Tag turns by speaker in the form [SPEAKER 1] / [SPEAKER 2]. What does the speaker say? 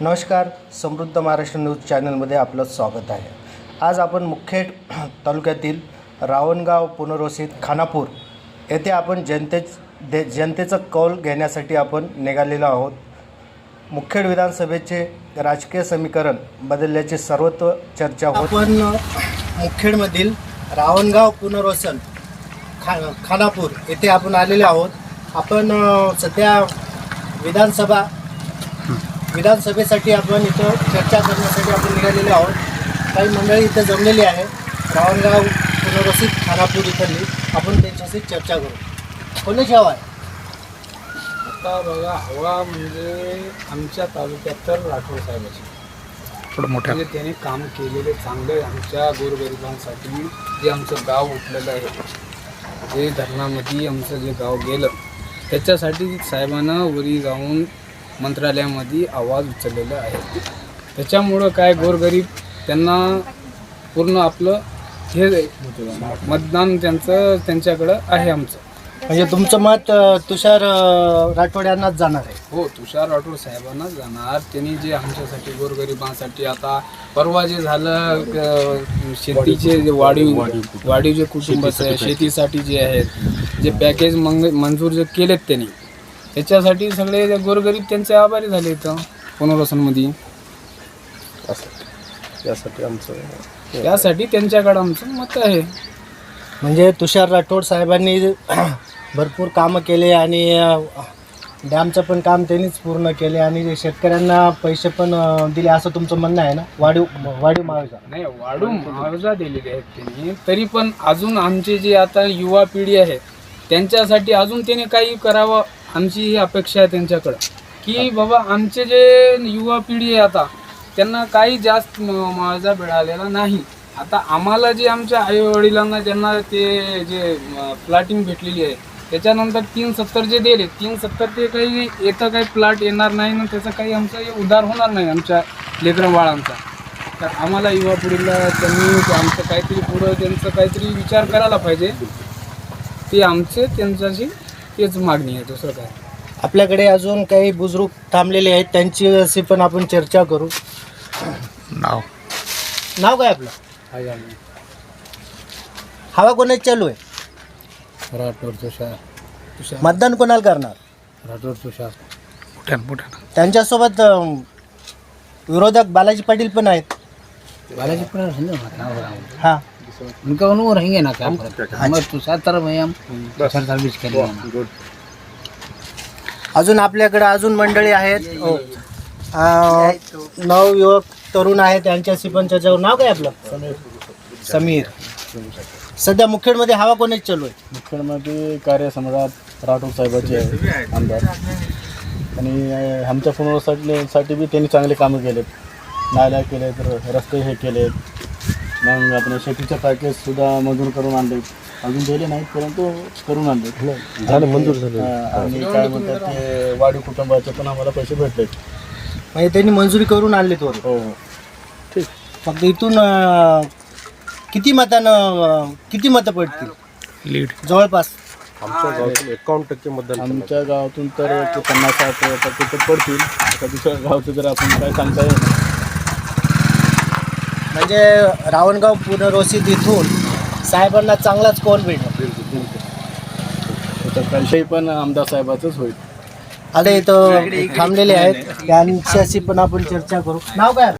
[SPEAKER 1] नमस्कार समृद्ध महाराष्ट्र न्यूज चॅनलमध्ये आपलं स्वागत आहे. आज आपण मुखेड तालुक्यातील रावणगाव पुनर्वसित खानापूर येथे आपण जनते दे जनतेचं कौल घेण्यासाठी आपण निघालेलो आहोत. मुखेड विधानसभेचे राजकीय समीकरण बदलल्याची सर्वत्र चर्चा होत आपण मुखेडमधील रावणगाव पुनर्वसन खा खानापूर येथे आपण आलेले आहोत. आपण सध्या विधानसभा विधानसभेसाठी आपण इथं चर्चा करण्यासाठी आपण निघालेले आहोत. काही मंडळी इथं जमलेली आहे रावणगाव पुनर्वसित खानापूर इथली. आपण त्यांच्याशी चर्चा करू. कोणाची हवा आहे?
[SPEAKER 2] आता बघा हवा म्हणजे आमच्या तालुक्यात तर राठोड साहेबाची.
[SPEAKER 3] थोडं मोठ्या.
[SPEAKER 2] म्हणजे त्याने काम केलेले चांगले आमच्या गोरगरिबांसाठी जे आमचं गाव उठलेलं आहे. जे धरणामध्ये आमचं जे गाव गेलं त्याच्यासाठी साहेबांना वरी जाऊन मंत्रालयामध्ये आवाज उचललेला आहे. त्याच्यामुळं काय गोरगरीब त्यांना पूर्ण आपलं हे मतदान त्यांचं त्यांच्याकडं आहे आमचं.
[SPEAKER 1] म्हणजे तुमचं मत अ, तुषार अ, राठोड यांनाच जाणार आहे.
[SPEAKER 2] हो तुषार राठोड साहेबांना जाणार. त्यांनी जे आमच्यासाठी गोरगरिबांसाठी आता परवा जे झालं अ, शेतीचे जे वाढीव वाढीव जे कुटुंब आहे शेतीसाठी जे आहेत जे पॅकेज मंग मंजूर जे केलेत त्यांनी त्याच्यासाठी सगळे गोरगरीब त्यांचे आभारी झाले इथं पुनर्वसनमध्ये.
[SPEAKER 3] यासाठी आमचं
[SPEAKER 2] त्यासाठी त्यांच्याकडे आमचं मत आहे.
[SPEAKER 1] म्हणजे तुषार राठोड साहेबांनी भरपूर कामं केले आणि डॅमचं पण काम त्यांनीच पूर्ण केले आणि शेतकऱ्यांना पैसे पण दिले असं तुमचं म्हणणं आहे ना? वाढीव वाढीव मावेचा
[SPEAKER 2] नाही वाढू मुआवजा दिलेले आहेत त्यांनी. तरी पण अजून आमची जी आता युवा पिढी आहे त्यांच्यासाठी अजून त्यांनी काही करावं आमची ही अपेक्षा आहे त्यांच्याकडं. की बाबा आमचे जे युवा पिढी आहे आता त्यांना काही जास्त मजा मिळालेला नाही. आता आम्हाला जे आमच्या आईवडिलांना ज्यांना ते जे प्लॅटिंग भेटलेली आहे त्याच्यानंतर तीन सत्तर जे दिले तीन सत्तर ते काही येतं काही प्लॉट येणार नाही ना त्याचं काही आमचा हे उधार होणार नाही आमच्या लेकरं बाळांचा. तर आम्हाला युवा पिढीला त्यांनी आमचं काहीतरी पुढं त्यांचं काहीतरी विचार करायला पाहिजे. ते आमचे त्यांच्याशी तेच मागणी आहे दुसरं काय?
[SPEAKER 1] आपल्याकडे अजून काही बुजुर्ग थांबलेले आहेत त्यांची अशी पण आपण चर्चा करू.
[SPEAKER 3] नाव?
[SPEAKER 1] नाव काय आपलं?
[SPEAKER 2] आहे आम्ही
[SPEAKER 1] हवा कोणाची चालू आहे?
[SPEAKER 2] राठोड तुषार. तुषार.
[SPEAKER 1] मतदान कोणाला करणार?
[SPEAKER 2] राठोड तुषार.
[SPEAKER 1] त्यांच्यासोबत अ, विरोधक बालाजी पाटील पण आहेत.
[SPEAKER 4] बालाजी पर रहेंगे
[SPEAKER 1] हां.
[SPEAKER 4] उनका वो रहेंगे ना क्या फर्क? हम तुषार तरफ है हम तुषार सर्विस करेंगे ना।
[SPEAKER 1] अजून आपल्याकडे अजून मंडळी आहेत. हो. अ, नवयुवक तरुण आहेत त्यांच्याशी पण चर्चा करू. नाव काय आपलं? समीर. सध्या मुखेडमध्ये हवा कोणाची चालू आहे?
[SPEAKER 5] मुखेडमध्ये कार्यसम्राट राठोड साहेबाचे आहे आमदार. आणि अं, आमच्या पुनर्वसनासाठी साठी बी त्यांनी चांगले कामं केलेत. नाल्या केलेत र- रस्ते हे केलेत. मग आपल्या शेतीचं पॅकेजसुद्धा मंजूर करून आणले. अजून दिले नाहीत परंतु करून आणले. झाले मंजूर झाले. आणि काय म्हणतात ते वाढीव कुटुंबाचे पण आम्हाला पैसे भेटलेत.
[SPEAKER 1] म्हणजे त्यांनी मंजुरी करून आणली तो
[SPEAKER 5] हो. हो
[SPEAKER 1] फक्त इथून अ, किती मतानं अ, किती मतं पडतील?
[SPEAKER 3] लीड.
[SPEAKER 1] जवळपास.
[SPEAKER 5] आमच्या गावातून तर ते पन्नास साठ टक्के तर पडतील. आता दुसऱ्या गावचं जर आपण काय सांगता येईल
[SPEAKER 1] म्हणजे रावणगाव पुनर्वसित इथून साहेबांना चांगलाच कौल भेटेल?
[SPEAKER 5] त्याच्यात काही पण आमदार साहेबाचंच होईल.
[SPEAKER 1] आता इथं थांबलेले आहेत. त्यांच्याशी पण आपण चर्चा करू. नाव काय?